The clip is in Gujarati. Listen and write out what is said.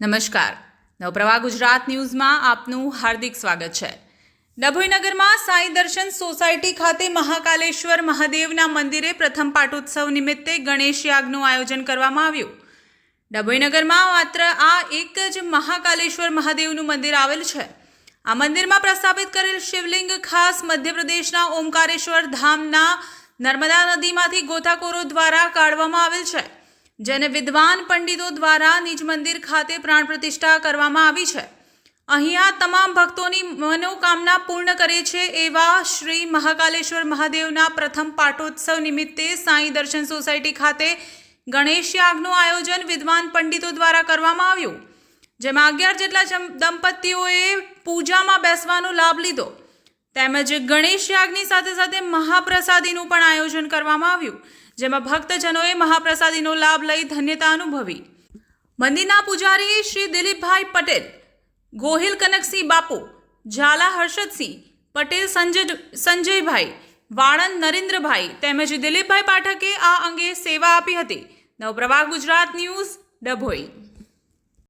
નમસ્કાર. નવપ્રવાહ ગુજરાત ન્યૂઝમાં આપનું હાર્દિક સ્વાગત છે. ડભોઈનગરમાં સાંઈ દર્શન સોસાયટી ખાતે મહાકાલેશ્વર મહાદેવના મંદિરે પ્રથમ પાટોત્સવ નિમિત્તે ગણેશ યાગનું આયોજન કરવામાં આવ્યું. ડભોઈનગરમાં માત્ર આ એક જ મહાકાલેશ્વર મહાદેવનું મંદિર આવેલ છે. આ મંદિરમાં પ્રસ્થાપિત કરેલ શિવલિંગ ખાસ મધ્યપ્રદેશના ઓમકારેશ્વર ધામના નર્મદા નદીમાંથી ગોતાખોરો દ્વારા કાઢવામાં આવેલ છે. જેને વિદ્વાન પંડિતો દ્વારા નિજ મંદિર ખાતે પ્રાણ પ્રતિષ્ઠા કરવામાં આવી છે. અહીંયા તમામ ભક્તોની મનોકામના પૂર્ણ કરે છે એવા શ્રી મહાકાલેશ્વર મહાદેવના પ્રથમ પાટોત્સવ નિમિત્તે સાંઈ દર્શન સોસાયટી ખાતે ગણેશ યાગનું આયોજન વિદ્વાન પંડિતો દ્વારા કરવામાં આવ્યું. જેમાં અગિયાર જેટલા દંપતીઓએ પૂજામાં બેસવાનો લાભ લીધો. તેમજ ગણેશ યાગની સાથે સાથે મહાપ્રસાદીનું પણ આયોજન કરવામાં આવ્યું. જેમાં ભક્તજનોએ મહાપ્રસાદીનો લાભ લઈ ધન્યતા અનુભવી. મંદિરના પૂજારી શ્રી દિલીપભાઈ પટેલ, ગોહિલ કનકસિંહ બાપુ, ઝાલા હર્ષદસિંહ પટેલ, સંજય સંજયભાઈ, વાણંદ નરેન્દ્રભાઈ તેમજ દિલીપભાઈ પાઠકે આ અંગે સેવા આપી હતી. નવપ્રવાહ ગુજરાત ન્યૂઝ, ડભોઈ.